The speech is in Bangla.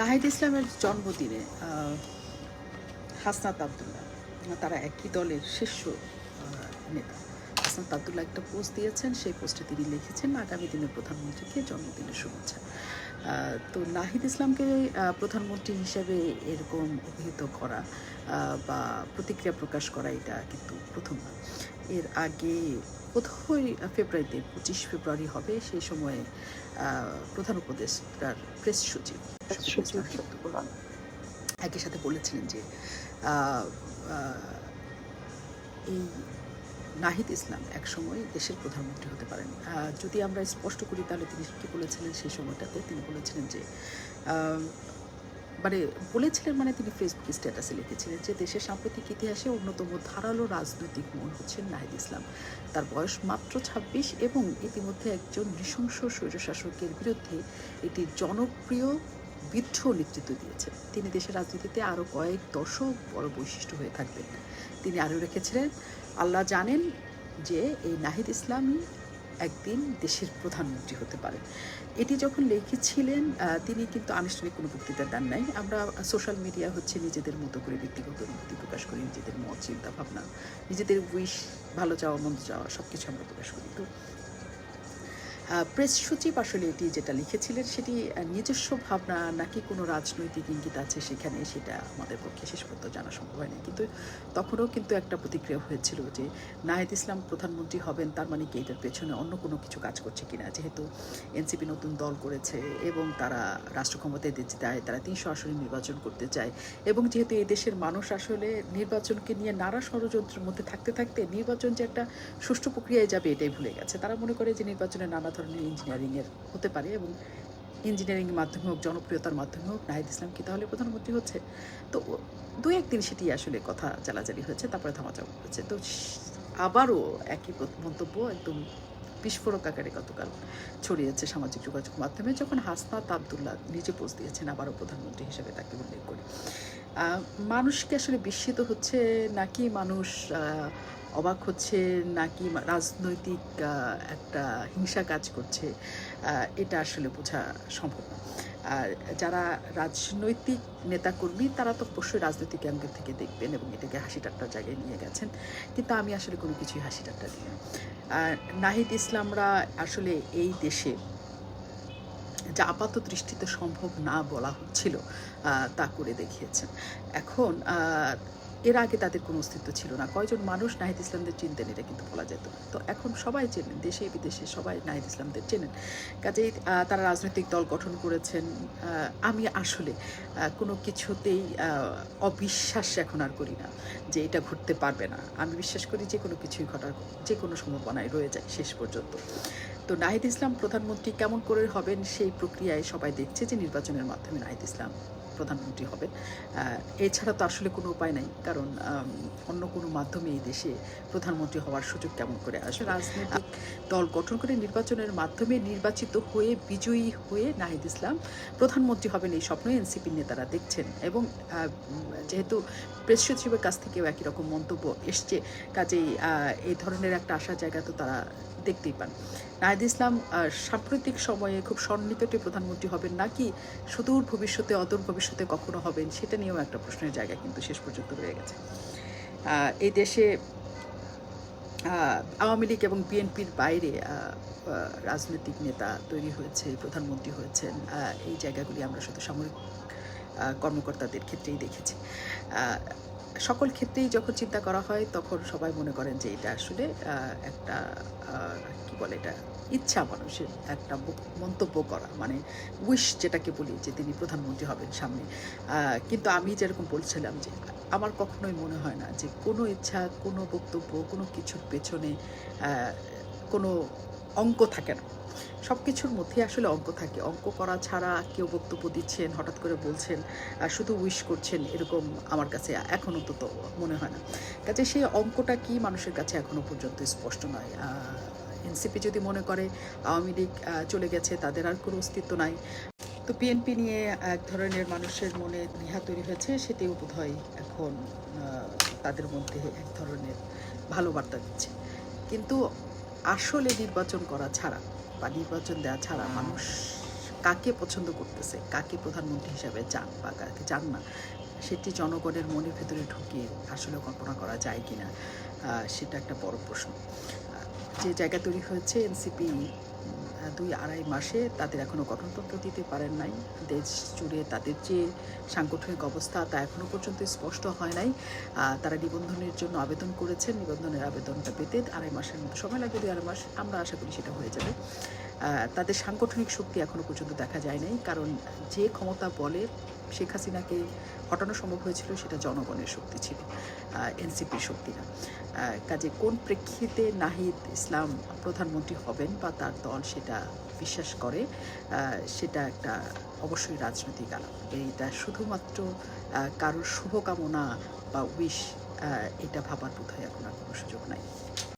নাহিদ ইসলামের জন্মদিনে হাসনাত আবদুল্লাহ, তারা একই দলের শীর্ষ নেতা। হাসনাত আবদুল্লাহ একটা পোস্ট দিয়েছেন, সেই পোস্টে তিনি লিখেছেন, আগামী দিনের প্রধানমন্ত্রীকে জন্মদিনের শুভেচ্ছা। তো নাহিদ ইসলামকে প্রধানমন্ত্রী হিসেবে এরকম অভিহিত করা বা প্রতিক্রিয়া প্রকাশ করা এটা কিন্তু প্রথম না। এর আগে বোধহয় ফেব্রুয়ারিতে পঁচিশ ফেব্রুয়ারি হবে সেই সময়ে প্রধান উপদেষ্টার প্রেস সচিব সচিব একই সাথে বলেছিলেন যে এই নাহিদ ইসলাম একসময় দেশের প্রধানমন্ত্রী হতে পারেন। যদি আমরা স্পষ্ট করি তাহলে তিনি কী বলেছিলেন সেই সময়টাতে? তিনি বলেছিলেন যে মানে বলেছিলেন মানে তিনি ফেসবুক স্ট্যাটাসে লিখেছিলেন যে, দেশের সাম্প্রতিক ইতিহাসে অন্যতম ধারালো রাজনৈতিক মন হচ্ছেন নাহিদ ইসলাম। তার বয়স মাত্র ছাব্বিশ এবং ইতিমধ্যে একজন নৃশংস স্বৈরশাসকের বিরুদ্ধে একটি জনপ্রিয় বিদ্ধ নেতৃত্ব দিয়েছে তিনি দেশের রাজনীতিতে আরও কয়েক দশক বড় বৈশিষ্ট্য হয়ে থাকবেন। তিনি আরও রেখেছিলেন, আল্লাহ জানেন যে এই নাহিদ ইসলামই একদিন দেশের প্রধানমন্ত্রী হতে পারেন। এটি যখন লিখেছিলেন তিনি কিন্তু আনুষ্ঠানিক কোনো বক্তৃতা দেন নাই। আমরা সোশ্যাল মিডিয়া হচ্ছে নিজেদের মতো করে ব্যক্তিগত অনুভূতি প্রকাশ করি, নিজেদের মত চিন্তা ভাবনা নিজেদের উইশ ভালো চাওয়া, মন্দ চাওয়া সব কিছু আমরা প্রকাশ করি। তো প্রেস সচিব আসলে এটি যেটা লিখেছিলেন, সেটি নিজস্ব ভাবনা নাকি কোনো রাজনৈতিক ইঙ্গিত আছে সেখানে, সেটা আমাদের পক্ষে শেষ পর্যন্ত জানা সম্ভব হয়নি। কিন্তু তখনও কিন্তু একটা প্রতিক্রিয়া হয়েছিল যে নাহিদ ইসলাম প্রধানমন্ত্রী হবেন, তার মানে কি এটার পেছনে অন্য কোনো কিছু কাজ করছে কিনা? যেহেতু এনসিপি নতুন দল করেছে এবং তারা রাষ্ট্র ক্ষমতায় চায়, তারা তিনশো আসনে নির্বাচন করতে চায় এবং যেহেতু এই দেশের মানুষ আসলে নির্বাচনকে নিয়ে নানা ষড়যন্ত্রের মধ্যে থাকতে থাকতে নির্বাচন যে একটা সুষ্ঠু প্রক্রিয়ায় যাবে এটাই ভুলে গেছে। তারা মনে করে যে নির্বাচনে নানা ধরনের ইঞ্জিনিয়ারিংয়ের হতে পারে এবং ইঞ্জিনিয়ারিং মাধ্যমে হোক, জনপ্রিয়তার মাধ্যমে হোক, নাহিদ ইসলাম কি তাহলে প্রধানমন্ত্রী হচ্ছে? তো দু একদিন সেটি আসলে কথা চালাচালি হয়েছে, তারপরে থামাচাপ হয়েছে তো আবারও একই মন্তব্য একদম বিস্ফোরক আকারে গতকাল ছড়িয়েছে সামাজিক যোগাযোগ মাধ্যমে, যখন হাসনাত আবদুল্লাহ নিজে পোস্ট দিয়েছেন আবারও প্রধানমন্ত্রী হিসেবে তাকে উল্লেখ করে। মানুষকে আসলে বিস্মিত হচ্ছে? নাকি মানুষ অবাক হচ্ছে নাকি রাজনৈতিক একটা হিংসা কাজ করছে এটা আসলে বোঝা সম্ভব না। আর যারা রাজনৈতিক নেতাকর্মী, তারা তো অবশ্যই রাজনৈতিক অ্যাঙ্গেল থেকে দেখবেন এবং এটাকে হাসি ঠাট্টার জায়গায় নিয়ে গেছেন। কিন্তু আমি আসলে কোনো কিছুই হাসি ঠাট্টা দিই না। নাহিদ ইসলামরা আসলে এই দেশে যা আপাত দৃষ্টিতে সম্ভব না বলা হচ্ছিল তা করে দেখিয়েছেন। এখন এর আগে তাদের কোনো অস্তিত্ব ছিল না। কয়জন মানুষ নাহিদ ইসলামদের চিনতেন, এটা কিন্তু বলা যেত। তো এখন সবাই চেনেন, দেশে বিদেশে সবাই নাহিদ ইসলামদের চেনেন। কাজেই তারা রাজনৈতিক দল গঠন করেছেন। আমি আসলে কোনো কিছুতেই অবিশ্বাস এখন আর করি না যে এটা ঘটতে পারবে না। আমি বিশ্বাস করি যে কোনো কিছুই ঘটার, যে কোনো সম্ভাবনায় রয়ে যায় শেষ পর্যন্ত। তো নাহিদ ইসলাম প্রধানমন্ত্রী কেমন করে হবেন সেই প্রক্রিয়ায় সবাই দেখছে যে নির্বাচনের মাধ্যমে নাহিদ ইসলাম প্রধানমন্ত্রী হবেন এছাড়া তো আসলে কোনো উপায় নাই কারণ অন্য কোনো মাধ্যমে এই দেশে প্রধানমন্ত্রী হওয়ার সুযোগ কেমন করে আসবে? রাজনৈতিক দল গঠন করে নির্বাচনের মাধ্যমে নির্বাচিত হয়ে বিজয়ী হয়ে নাহিদ ইসলাম প্রধানমন্ত্রী হবেন এই স্বপ্ন এনসিপির নেতারা দেখছেন। এবং যেহেতু প্রেস সচিবের কাছ থেকেও একই রকম মন্তব্য এসছে কাজেই এই ধরনের একটা আশার জায়গা তো তারা দেখতেই পান। নাহিদ ইসলাম সাম্প্রতিক সময়ে খুব সন্নিকটে প্রধানমন্ত্রী হবেন নাকি সুদূর ভবিষ্যতে, অদূর ভবিষ্যতে কখনো হবেন? সেটা নিয়েও একটা প্রশ্নের জায়গা কিন্তু শেষ পর্যন্ত রয়ে গেছে। এই দেশে আওয়ামী লীগ এবং বিএনপির বাইরে রাজনৈতিক নেতা তৈরি হয়েছে, প্রধানমন্ত্রী হয়েছেন এই জায়গাগুলি আমরা শুধু সামরিক কর্মকর্তাদের ক্ষেত্রেই দেখেছি। সকল ক্ষেত্রেই যখন চিন্তা করা হয়, তখন সবাই মনে করেন যে এটা আসলে একটা কি বলে এটা, ইচ্ছা মানুষের একটা মন্তব্য করা। মানে উইশ যেটাকে বলি, যে তিনি প্রধানমন্ত্রী হবেন সামনে। কিন্তু আমি যেরকম বলছিলাম যে আমার কখনোই মনে হয় না যে কোনো ইচ্ছা, কোনো বক্তব্য, কোনো কিছুর পেছনে কোনো অঙ্ক থাকে না। সব কিছুর মধ্যে আসলে অঙ্ক থাকে। অঙ্ক করা ছাড়া কেউ বক্তব্য দিচ্ছেন, হঠাৎ করে বলছেন শুধু উইশ করছেন এরকম আমার কাছে এখন অন্তত মনে হয় না। কাজে সেই অঙ্কটা কি মানুষের কাছে এখনও পর্যন্ত স্পষ্ট নয়। এনসিপি যদি মনে করে, আওয়ামী লীগ চলে গেছে, তাদের আর কোনো অস্তিত্ব নাই। তো বিএনপি নিয়ে এক ধরনের মানুষের মনে দ্বিধা তৈরি হয়েছে, সেটিও বোধহয় এখন তাদের মধ্যে এক ধরনের ভালো বার্তা দিচ্ছে। কিন্তু আসলে নির্বাচন করা ছাড়া নির্বাচন দেওয়া ছাড়া মানুষ কাকে পছন্দ করতেছে? কাকে প্রধানমন্ত্রী হিসাবে চান বা কাকে চান না? সেটি জনগণের মনের ভেতরে ঢুকিয়ে আসলে কল্পনা করা যায় কি না? সেটা একটা বড় প্রশ্ন। যে জায়গা তৈরি হয়েছে এনসিপি দুই আড়াই মাসে তাদের এখনও গঠনতন্ত্র দিতে পারেন নাই। দেশ জুড়ে তাদের যে সাংগঠনিক অবস্থা তা এখনও পর্যন্ত স্পষ্ট হয় নাই। তারা নিবন্ধনের জন্য আবেদন করেছেন। নিবন্ধনের আবেদনটা পেতে আড়াই মাসের মতো সময় লাগবে, দুই আড়াই মাস। আমরা আশা করি সেটা হয়ে যাবে। তাদের সাংগঠনিক শক্তি এখনও পর্যন্ত দেখা যায় নাই কারণ যে ক্ষমতা বলে শেখ হাসিনাকে হটানো সম্ভব হয়েছিল, সেটা জনগণের শক্তি ছিল এনসিপির শক্তি না। কাজে কোন প্রেক্ষিতে নাহিদ ইসলাম প্রধানমন্ত্রী হবেন বা তার দল সেটা বিশ্বাস করে সেটা একটা অবশ্যই রাজনৈতিক আলাপ। এইটা শুধুমাত্র কারোর শুভকামনা বা উইশ এটা ভাবার বোধহয় এখন আর কোনো সুযোগ নাই।